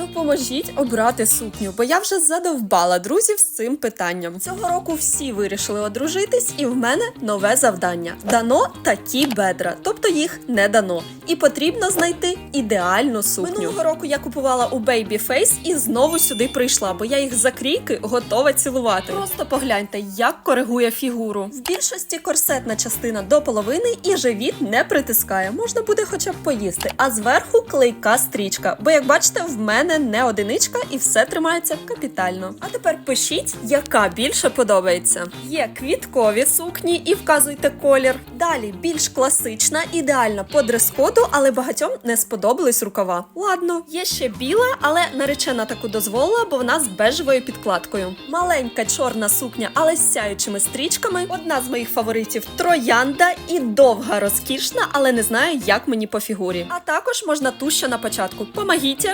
Допоможіть обрати сукню, бо я вже задовбала друзів з цим питанням. Цього року всі вирішили одружитись, і в мене нове завдання: дано такі бедра, тобто їх не дано. І потрібно знайти ідеальну сукню. Минулого року я купувала у Babyface і знову сюди прийшла, бо я їх за крійки готова цілувати. Просто погляньте, як коригує фігуру. В більшості корсетна частина до половини і живіт не притискає. Можна буде хоча б поїсти. А зверху клейка стрічка. Бо, як бачите, в мене не одиничка і все тримається капітально. А тепер пишіть, яка більше подобається. Є квіткові сукні і вказуйте колір. Далі більш класична, ідеальна по дрес-коду, але багатьом не сподобались рукава. Ладно, є ще біла, але наречена таку дозволила, бо вона з бежевою підкладкою. Маленька чорна сукня, але з сяючими стрічками. Одна з моїх фаворитів троянда і довга, розкішна, але не знаю, як мені по фігурі. А також можна ту, що на початку. Помогіть!